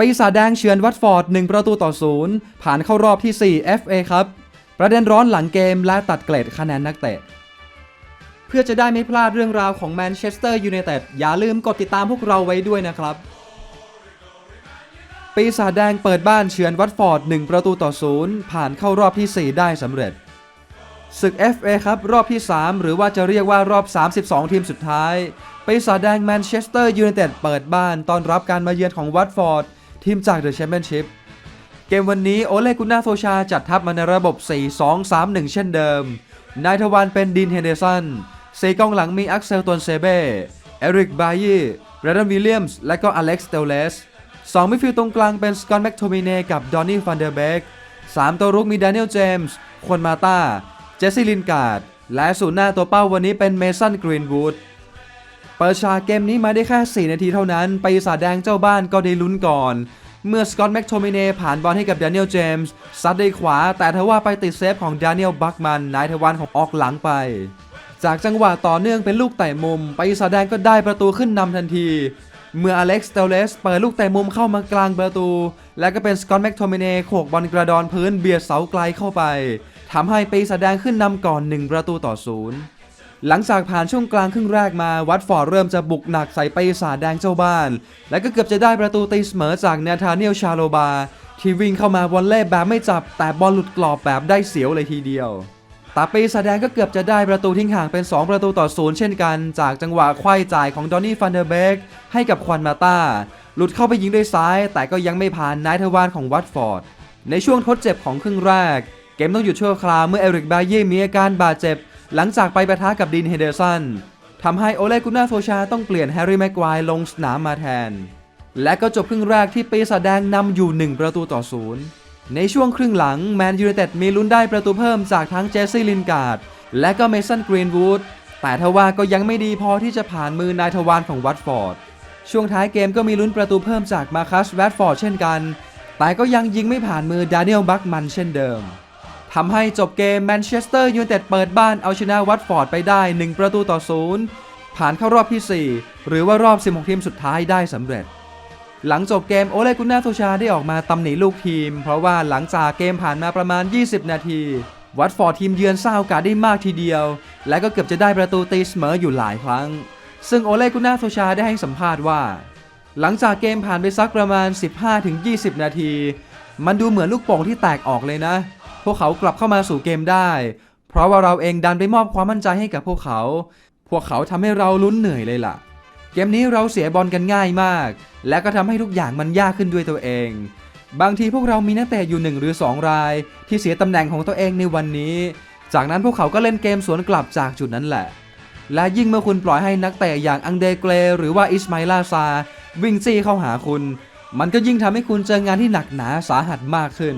ปีศาจแดงเฉือนวัตฟอร์ด 1 ประตูต่อศูนย์ผ่านเข้ารอบที่ 4 FA ครับ ประเด็นร้อนหลังเกมและตัดเกรดคะแนนนักเตะ เพื่อจะได้ไม่พลาดเรื่องราวของแมนเชสเตอร์ยูไนเต็ดอย่าลืมกดติดตามพวกเราไว้ด้วยนะครับ ปีศาจแดงเปิดบ้านเฉือนวัตฟอร์ด 1 ประตูต่อศูนย์ผ่านเข้ารอบที่ 4 ได้สำเร็จศึก FA ครับรอบที่ 3 หรือว่าจะเรียกว่ารอบ 32 ทีมสุดท้ายปีศาจแดงแมนเชสเตอร์ยูไนเต็ดเปิดบ้านต้อนรับการมาเยือนของวัตฟอร์ด ทีมจากเดอะแชมเปี้ยนชิพเกมวันนี้โอเลกุน่าโซชาจัดทัพมาในระบบ 4-2-3-1 เช่นเดิม นายทวารเป็นดินเฮนเดสันเซกองหลังมีอักเซลตวนเซเบ้เอริกบายีแบรดอนวิลเลียมส์ และก็อเล็กซ์เตลเลสสองมิดฟิลด์ตรงกลางเป็นสกอตแม็กโทมิเนกับดอนนี่ฟันเดอร์เบกสามตัวรุกมีดานิเอลเจมส์ ควนมาตาเจสซี่ลินการ์ด และศูนย์หน้าตัวเป้าวันนี้เป็นเมสันกรีนวูด เปิดฉากเกมนี้มาได้แค่ 4 นาทีเท่านั้น ไปีศาแดงเจ้าบ้านก็ได้ลุ้นก่อน เมื่อสกอตต์แม็กโทมิเนผ่านบอลให้กับดานิเอลเจมส์ซัดด้วยขวา แต่ทว่าไปติดเซฟของดานิเอลบัคมันนายทวารของออกหลังไป จากจังหวะต่อเนื่องเป็นลูกเตะมุม ไปีศาแดงก็ได้ประตูขึ้นนำทันทีเมื่ออเล็กซ์เตเลสเปิดลูกเตะมุมเข้ามากลางประตู และก็เป็นสกอตต์แม็กโทมิเน่โขกบอลกระดอนพื้นเบียดเสาไกลเข้าไปทำให้ปีศาจแดงขึ้นนำก่อน 1 ประตูต่อศูนย์ หลังจากผ่านช่วงกลางครึ่งแรกมาวัตฟอร์ดเริ่มจะบุกหนักใส่ปีศาจแดงเจ้าบ้าน และก็เกือบจะได้ประตูตีเสมอจากเนธาเนียลชาโลบา ที่วิ่งเข้ามาวอลเล่แบบไม่จับ แต่บอลหลุดกรอบแบบได้เสียวเลยทีเดียวแต่ปีศาจแดงก็เกือบจะได้ประตูทิ้งห่างเป็น 2 ประตูต่อศูนย์เช่นกัน จากจังหวะไขว้จ่ายของดอนนี่ฟันเดอร์เบกให้กับควันมาตาหลุดเข้าไปยิงด้วยซ้าย แต่ก็ยังไม่ผ่านนายทวารของวัตฟอร์ดในช่วงทดเจ็บของครึ่งแรก เกมต้องหยุดชั่วคราวเมื่อเอริกบาเย่มีอาการบาดเจ็บ หลังจากไปประทะกับดินเฮเดอร์สันทำให้โอเลกุน่าโซชาต้องเปลี่ยนแฮร์รี่แม็กควลงสนามมาแทน และก็จบครึ่งแรกที่ปีศาจแดงนำอยู่ 1 ประตูต่อศูนย์ในช่วงครึ่งหลังแมนยูไนเต็ดมีลุ้นได้ประตูเพิ่มจากทั้งเจสซี่ลินการ์ดและก็เมสันกรีนวูดแต่ทว่าก็ยังไม่ดีพอที่จะผ่านมือนายทวารของวัตฟอร์ดช่วงท้ายเกมก็มีลุ้นประตูเพิ่มจากมาคัสแรดฟอร์ดเช่นกัน แต่ก็ยังยิงไม่ผ่านมือดานิเอลบัคมันเช่นเดิม ทำให้จบเกมแมนเชสเตอร์ยูไนเต็ดเปิดบ้านเอาชนะวัตฟอร์ดไปได้ 1 ประตูต่อศูนย์ผ่านเข้ารอบที่ 4 หรือว่ารอบ 16 ทีมสุดท้ายได้สำเร็จ หลังจบเกมโอเลกุน่าโซชาได้ออกมาตำหนิลูกทีม เพราะว่าหลังจากเกมผ่านมาประมาณ 20 นาที วัตฟอร์ดทีมเยือนสร้างโอกาสได้มากทีเดียว และก็เกือบจะได้ประตูตีเสมออยู่หลายครั้ง ซึ่งโอเลกุน่าโซชาได้ให้สัมภาษณ์ว่า หลังจากเกมผ่านไปสักประมาณ 15-20 นาที มันดูเหมือนลูกโป่งที่แตกออกเลยนะ วกเขากลับเข้ามาสู่เกมได้ เพราะว่าเราเองดันไปมอบความมั่นใจให้กับพวกเขา พวกเขาทำให้เราลุ้นเหนื่อยเลยล่ะ เกมนี้เราเสียบอลกันง่ายมาก และก็ทำให้ทุกอย่างมันยากขึ้นด้วยตัวเอง บางทีพวกเรามีนักเตะอยู่หนึ่งหรือ 2 ราย ที่เสียตำแหน่งของตัวเองในวันนี้ จากนั้นพวกเขาก็เล่นเกมสวนกลับจากจุดนั้นแหละ และยิ่งเมื่อคุณปล่อยให้นักเตะอย่างอังเดเกรหรือว่าอิสมาลาซา วิ่งจี้เข้าหาคุณ มันก็ยิ่งทำให้คุณเจองานที่หนักหนาสาหัสมากขึ้น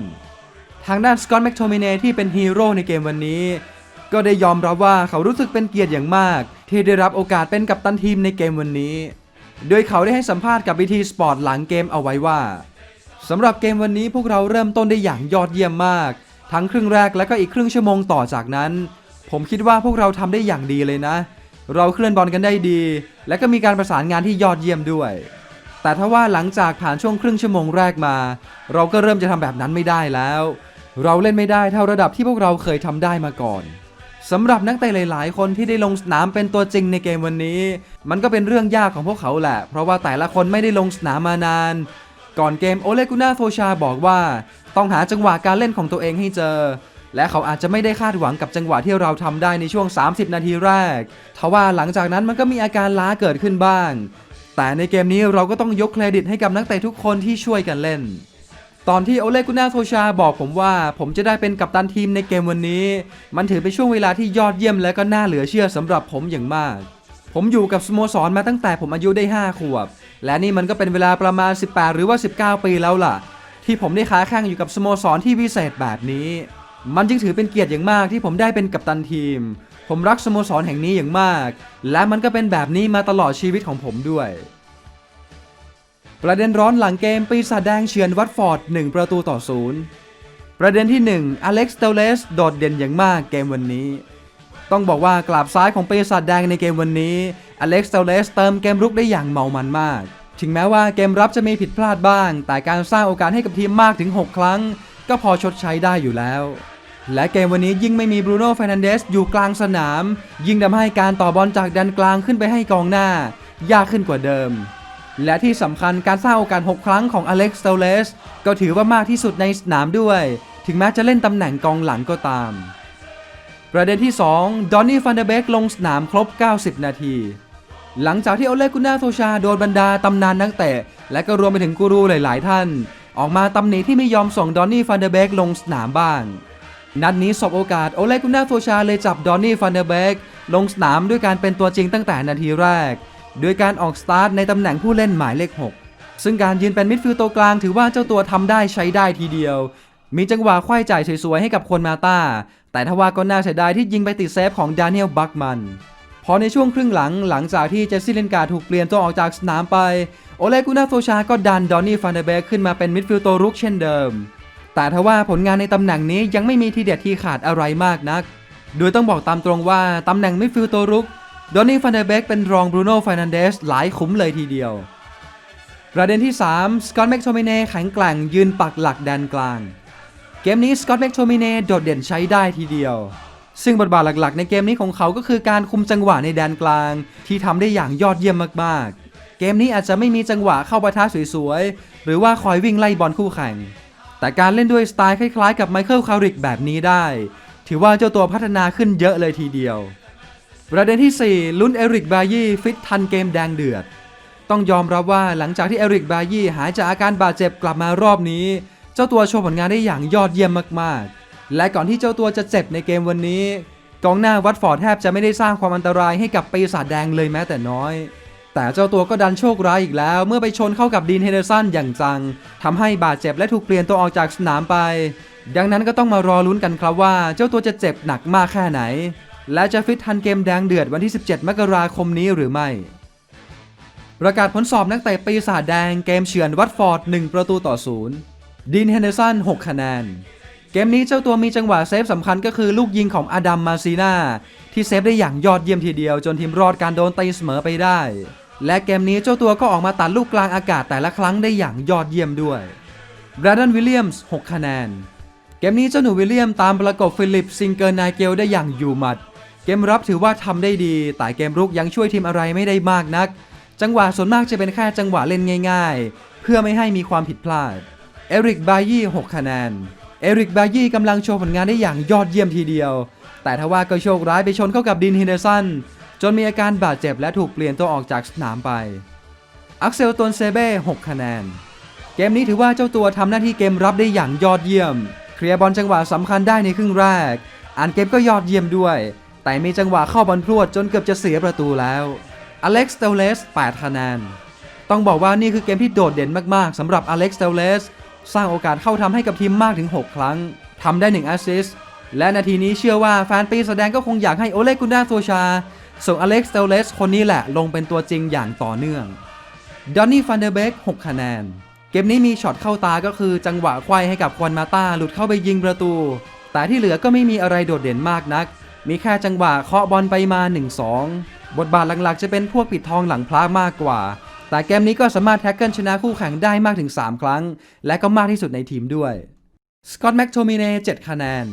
ทางด้านสกอตแมคโทมิเนที่เป็นฮีโร่ในเกมวันนี้ ก็ได้ยอมรับว่าเขารู้สึกเป็นเกียรติอย่างมาก ที่ได้รับโอกาสเป็นกัปตันทีมในเกมวันนี้ โดยเขาได้ให้สัมภาษณ์กับวิทีสปอร์ตหลังเกมเอาไว้ว่าสำหรับเกมวันนี้พวกเราเริ่มต้นได้อย่างยอดเยี่ยมมาก ทั้งครึ่งแรกและก็อีกครึ่งชั่วโมงต่อจากนั้น ผมคิดว่าพวกเราทำได้อย่างดีเลยนะ เราเคลื่อนบอลกันได้ดี และก็มีการประสานงานที่ยอดเยี่ยมด้วยแต่ถ้าว่าหลังจากผ่านช่วงครึ่งชั่วโมงแรกมา เราก็เริ่มจะทำแบบนั้นไม่ได้แล้ว เราเล่นไม่ได้เท่าระดับที่พวกเราเคยทำได้มาก่อนสำหรับนักเตะหลาย ๆ คนที่ได้ลงสนามเป็นตัวจริงในเกมวันนี้ มันก็เป็นเรื่องยากของพวกเขาแหละ เพราะว่าแต่ละคนไม่ได้ลงสนามมานาน ก่อนเกมโอเลกุน่าโฟชาบอกว่า ต้องหาจังหวะการเล่นของตัวเองให้เจอ และเขาอาจจะไม่ได้คาดหวังกับจังหวะที่เราทำได้ในช่วง 30 นาทีแรกทว่าหลังจากนั้นมันก็มีอาการล้าเกิดขึ้นบ้าง แต่ในเกมนี้เราก็ต้องยกเครดิตให้กับนักเตะทุกคนที่ช่วยกันเล่น ตอนที่โอเลกุน่าโทชาบอกผมว่า ผมจะได้เป็นกัปตันทีมในเกมวันนี้ มันถือเป็นช่วงเวลาที่ยอดเยี่ยมและก็น่าเหลือเชื่อสำหรับผมอย่างมาก ผมอยู่กับสโมสรมาตั้งแต่ผมอายุได้ 5 ขวบ และนี่มันก็เป็นเวลาประมาณ 18 หรือว่า 19 ปีแล้วล่ะ ที่ผมได้ค้าแข่งอยู่กับสโมสรที่วิเศษแบบนี้ มันจึงถือเป็นเกียรติอย่างมากที่ผมได้เป็นกัปตันทีม ผมรักสโมสรแห่งนี้อย่างมาก และมันก็เป็นแบบนี้มาตลอดชีวิตของผมด้วย ประเด็นร้อนหลังเกมปีศาจแดงเฉือนวัตฟอร์ด 1 ประตูต่อศูนย์ประเด็นที่ 1 อเล็กซ์เตเลสโดดเด่นอย่างมากเกมวันนี้ ต้องบอกว่ากราบซ้ายของปีศาจแดงในเกมวันนี้ อเล็กซ์เตเลสเติมเกมรุกได้อย่างเมามันมาก ถึงแม้ว่าเกมรับจะมีผิดพลาดบ้าง แต่การสร้างโอกาสให้กับทีมมากถึง 6 ครั้ง ก็พอชดใช้ได้อยู่แล้ว และเกมวันนี้ยิ่งไม่มีบรูโน่เฟรนันเดสอยู่กลางสนาม ยิ่งทำให้การต่อบอลจากแดนกลางขึ้นไปให้กองหน้า ยากขึ้นกว่าเดิม และที่สำคัญการสร้างโอกาส 6 ครั้งของอเล็กซ์เตเลสก็ถือว่ามากที่สุดในสนามด้วย ถึงแม้จะเล่นตำแหน่งกองหลังก็ตาม ประเด็นที่ 2 ดอนนี่ฟันเดเบกลงสนามครบ 90 นาที หลังจากที่โอเลกุน่าโซชาโดนบรรดาตำนานนักเตะ และก็รวมไปถึงกูรูหลาย ๆ ท่าน ออกมาตำหนิที่ไม่ยอมส่งดอนนี่ฟันเดเบกลงสนามบ้าง นัดนี้สบโอกาสโอเลกุน่าโซชาเลยจับดอนนี่ฟันเดเบกลงสนามด้วยการเป็นตัวจริงตั้งแต่นาทีแรก โดยการออกสตาร์ทในตำแหน่งผู้เล่นหมายเลข 6 ซึ่งการยืนเป็นมิดฟิลด์ตัวกลางถือว่าเจ้าตัวทำได้ใช้ได้ทีเดียว มีจังหวะควายจ่ายสวยๆ ให้กับคนมาตาแต่ทว่าก็น่าเสียดายที่ยิงไปติดเซฟของดานิเอลบัคมันพอในช่วงครึ่งหลังหลังจากที่เจสซี่เลนการ์ดถูกเปลี่ยนตัวออกจากสนามไป โอเลกุน่าโซชาก็ดันดอนนี่ฟานเดเบกขึ้นมาเป็นมิดฟิลด์ตัวรุกเช่นเดิม แต่ทว่าผลงานในตำแหน่งนี้ยังไม่มีทีเด็ดทีขาดอะไรมากนัก โดยต้องบอกตามตรงว่าตำแหน่งมิดฟิลด์ตัวรุก ดอนนี่ฟานเดเบกเป็นรองบรูโน่ฟ r นันเดสหลายขุมเลยทีเดียว ประเด็นที่ 3 สกอตแม็กโทมิเน่แข็งแกร่งยืนปักหลักแดนกลาง เกมนี้สกอตแม็กโทมิเน่โดดเด่นใช้ได้ทีเดียว ซึ่งบทบาทหลักๆ ในเกมนี้ของเขาก็คือการคุมจังหวะในแดนกลาง ที่ทำได้อย่างยอดเยี่ยมมากๆ เกมนี้อาจจะไม่มีจังหวะเข้าปะทะสวยๆ หรือว่าคอยวิ่งไล่บอลคู่แข่ง แต่การเล่นด้วยสไตล์คล้ายๆ กับไมเคิลคาริกแบบนี้ได้ ถือว่าเจ้าตัวพัฒนาขึ้นเยอะเลยทีเดียว ประเด็นที่ 4 ลุ้นเอริกบายี่ฟิตทันเกมแดงเดือด ต้องยอมรับว่าหลังจากที่เอริกบายี่หายจากอาการบาดเจ็บกลับมารอบนี้ เจ้าตัวโชว์ผลงานได้อย่างยอดเยี่ยมมากๆ และก่อนที่เจ้าตัวจะเจ็บในเกมวันนี้ กองหน้าวัตฟอร์ดแทบจะไม่ได้สร้างความอันตรายให้กับปีศาจแดงเลยแม้แต่น้อย แต่เจ้าตัวก็ดันโชคร้ายอีกแล้ว เมื่อไปชนเข้ากับดีนเฮเดอร์สันอย่างจังทำให้บาดเจ็บและถูกเปลี่ยนตัวออกจากสนามไป ดังนั้นก็ต้องมารอลุ้นกันครับว่า เจ้าตัวจะเจ็บหนักมากแค่ไหน และจะฟิตทันเกมแดงเดือดวันที่ 17 มกราคมนี้หรือไม่ ประกาศผลสอบนักเตะปีศาจแดงเกมเฉือนวัตฟอร์ด 1 ประตูต่อศูนย์ดีนเฮนเดอร์สัน 6 คะแนน เกมนี้เจ้าตัวมีจังหวะเซฟสำคัญก็คือลูกยิงของอดัมมาซีนาที่เซฟได้อย่างยอดเยี่ยมทีเดียวจนทีมรอดการโดนตีเสมอไปได้ และเกมนี้เจ้าตัวก็ออกมาตัดลูกกลางอากาศแต่ละครั้งได้อย่างยอดเยี่ยมด้วยแบรด o นวิลเลียมส์ 6 คะแนน เกมนี้เจ้าหนูวิลเลียมตามประกบฟิลิปซิงเกิลนายเกลได้อย่างอยู่หมัด เกมรับถือว่าทำได้ดี แต่เกมรุกยังช่วยทีมอะไรไม่ได้มากนัก จังหวะส่วนมากจะเป็นแค่จังหวะเล่นง่าย ๆ เพื่อไม่ให้มีความผิดพลาด เอริกบายี่6คะแนน เอริกบายี่กำลังโชว์ผลงานได้อย่างยอดเยี่ยมทีเดียว แต่ทว่าก็โชคร้ายไปชนเข้ากับดินฮินเดอร์สันจนมีอาการบาดเจ็บและถูกเปลี่ยนตัวออกจากสนามไป อักเซลตนเซเบ้6คะแนน เกมนี้ถือว่าเจ้าตัวทำหน้าที่เกมรับได้อย่างยอดเยี่ยม เคลียร์บอลจังหวะสำคัญได้ในครึ่งแรก อ่านเกมก็ยอดเยี่ยมด้วย แต่มีจังหวะเข้าบอลพรวดจนเกือบจะเสียประตูแล้วอเล็กซ์เตเลส8คะแนน ต้องบอกว่านี่คือเกมที่โดดเด่นมากๆสำหรับอเล็กซ์เตเลสสร้างโอกาสเข้าทำให้กับทีมมากถึง 6 ครั้งทำได้1แอสซิสต์และนาทีนี้เชื่อว่าแฟนปีแสดงก็คงอยากให้โอเลกุนดาโซชา ส่งอเล็กซ์เตเลสคนนี้แหละลงเป็นตัวจริงอย่างต่อเนื่องดอนนี่ฟันเดอร์เบก6คะแนน เกมนี้มีช็อตเข้าตาก็คือจังหวะควายให้กับควันมาตาหลุดเข้าไปยิงประตู แต่ที่เหลือก็ไม่มีอะไรโดดเด่นมากนัก มีแค่จังหวะเคาะบอลไปมา 1-2 บทบาทหลักๆ จะเป็นพวกปิดทองหลังพลามากกว่า แต่เกมนี้ก็สามารถแท็กเกิลชนะคู่แข่งได้มากถึง 3 ครั้ง และก็มากที่สุดในทีมด้วยสกอตแม็กโทมิเน่7คะแนน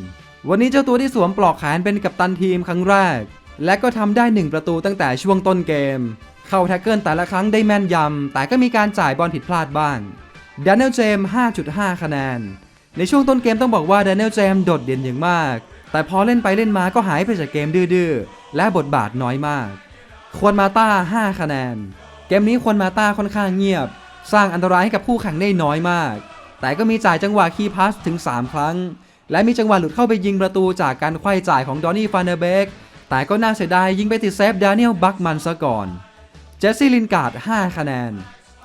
วันนี้เจ้าตัวที่สวมปลอกแขนเป็นกัปตันทีมครั้งแรก และก็ทำได้ 1 ประตูตั้งแต่ช่วงต้นเกม เข้าแท็กเกิลแต่ละครั้งได้แม่นยำ แต่ก็มีการจ่ายบอลผิดพลาดบ้างดน i e l เจม 5.5 คะแนน ในช่วงต้นเกมต้องบอกว่าดน i e l เจมโดดเด่นอย่างมาก แต่พอเล่นไปเล่นมาก็หายไปจากเกมดื้อๆ และบทบาทน้อยมาก ควรมาต้า 5 คะแนน เกมนี้ควรมาต้าค่อนข้างเงียบ สร้างอันตรายให้กับคู่แข่งได้น้อยมาก แต่ก็มีจ่ายจังหวะคีย์พาสถึง 3 ครั้ง และมีจังหวะหลุดเข้าไปยิงประตูจากการไขว้จ่ายของดอนนี่ฟานเดอร์เบกแต่ก็น่าเสียดายยิงไปติดเซฟดานิเอลบัคมันซะก่อน เจสซี่ลินการ์ด 5 คะแนน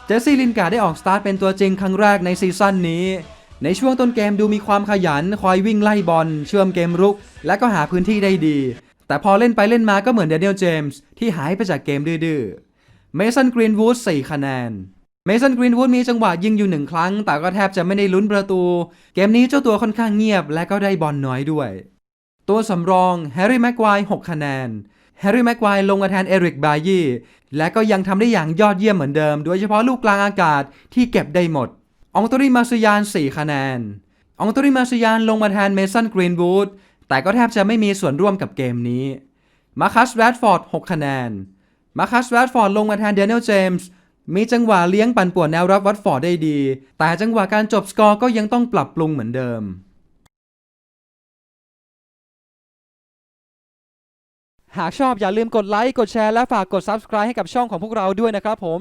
เจสซี่ลินการ์ดได้ออกสตาร์ทเป็นตัวจริงครั้งแรกในซีซั่นนี้ ในช่วงต้นเกมดูมีความขยันคอยวิ่งไล่บอลเชื่อมเกมรุก และก็หาพื้นที่ได้ดี แต่พอเล่นไปเล่นมาก็เหมือนเดนิเอลเจมส์ที่หายไปจากเกมดื้อเมสันกรีนวูด4คะแนนเมสันกรีนวูดมีจังหวะยิงอยู่หนึ่งครั้ง แต่ก็แทบจะไม่ได้ลุ้นประตู เกมนี้เจ้าตัวค่อนข้างเงียบและก็ได้บอลน้อยด้วย ตัวสำรองแฮร์รี่แม็กควาย6คะแนนแฮร์รี่แม็กควายลงมาแทนเอริกบายีและก็ยังทำได้อย่างยอดเยี่ยมเหมือนเดิม โดยเฉพาะลูกกลางอากาศที่เก็บได้หมด องตรีมาซยาน 4 คะแนน องตรีมาซยานลงมาแทนเมสันกรีนวูด แต่ก็แทบจะไม่มีส่วนร่วมกับเกมนี้ มาคัสแรดฟอร์ด 6 คะแนน มาคัสแรดฟอร์ดลงมาแทนเดน i ลเจมส์ มีจังหวะเลี้ยงปั่นป่วนแนวรับวัตฟอร์ดได้ดี แต่จังหวะการจบสกอร์ก็ยังต้องปรับปรุงเหมือนเดิม หากชอบอย่าลืมกดไลค์ กดแชร์ และฝากกด Subscribe ให้กับช่องของพวกเราด้วยนะครับผม